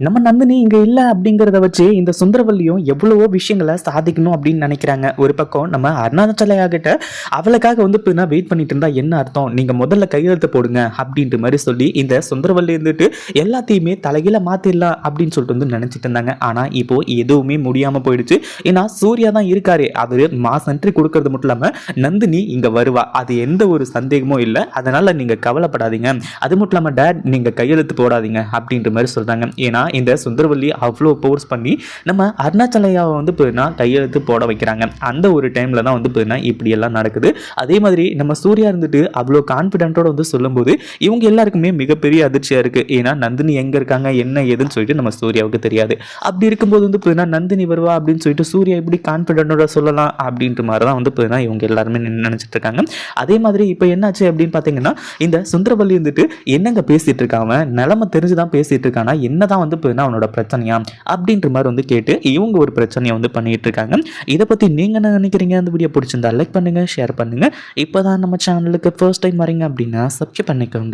நம்ம நந்தினி இங்கே இல்லை அப்படிங்கிறத வச்சு இந்த சுந்தரவல்லியும் எவ்வளவோ விஷயங்களை சாதிக்கணும் அப்படின்னு நினைக்கிறாங்க. ஒரு பக்கம் நம்ம அருணாச்சலையாகிட்ட அவளுக்காக வந்து இப்போ வெயிட் பண்ணிட்டு இருந்தா என்ன அர்த்தம்? நீங்கள் முதல்ல கையெழுத்து போடுங்க அப்படின்ற மாதிரி சொல்லி இந்த சுந்தரவல்லி இருந்துட்டு எல்லாத்தையுமே தலைகீழ மாத்திடலாம் அப்படின்னு சொல்லிட்டு வந்து நினைச்சிட்டு இருந்தாங்க. ஆனால் இப்போ எதுவுமே முடியாமல் போயிடுச்சு. ஏன்னா சூர்யா தான் இருக்காரு. அது மாஸ் என்ட்ரி கொடுக்கறது மட்டும் இல்லாமல் நந்தினி இங்கே வருவா. அது எந்த ஒரு சந்தேகமும் இல்லை. அதனால நீங்கள் கவலைப்படாதீங்க. அது மட்டும் இல்லாமல் டேட் நீங்கள் கையெழுத்து போடாதீங்க அப்படின்ற மாதிரி சொல்கிறாங்க ஏன்னா இந்த சுந்தரவல்லி அவ்வளோ ஃபோர்ஸ் பண்ணி நம்ம அருணாச்சலையாவை வந்து போயினா கையெழுத்து போட வைக்கிறாங்க. அந்த ஒரு டைமில் தான் வந்து போயினா இப்படியெல்லாம் நடக்குது. அதே மாதிரி நம்ம சூர்யா இருந்துட்டு அவ்வளோ கான்ஃபிடென்ட்டோட வந்து சொல்லும்போது இவங்க எல்லாருக்குமே மிகப்பெரிய அதிர்ச்சியாக இருக்குது ஏன்னா நந்தினி எங்கே இருக்காங்க என்ன ஏதுன்னு சொல்லிட்டு நம்ம சூர்யாவுக்கு தெரியாது. அப்படி இருக்கும்போது வந்து போயினா நந்தினி வருவா அப்படின்னு சொல்லிட்டு சூர்யா எப்படி கான்ஃபிடென்ட்டோட சொல்லலாம் அப்படின்ற மாதிரி தான் வந்து போயினா இவங்க எல்லாருமே நினச்சிட்டு இருக்காங்க. அதே மாதிரி இப்போ என்னாச்சு அப்படின்னு பார்த்தீங்கன்னா இந்த சுந்தரவல்லி வந்துட்டு என்னங்க பேசிட்டு இருக்காங்க நிலமை தெரிஞ்சு தான் பேசிட்டு இருக்கானா? என்னதான் வந்து போயினா அவனோட பிரச்சனையா? அப்படின்ற மாதிரி வந்து கேட்டு இவங்க ஒரு பிரச்சனையை வந்து பண்ணிட்டு இருக்காங்க. இதை பற்றி நீங்கள் என்ன நினைக்கிறீங்க? அந்த வீடியோ பிடிச்சிருந்தா லைக் பண்ணுங்கள் ஷேர் பண்ணுங்கள் இப்போ தான் நம்ம சேனலுக்கு ஃபர்ஸ்ட் டைம் வரீங்க அப்படின்னா சப்ஸ்கிரைப் பண்ணிக்கோங்க.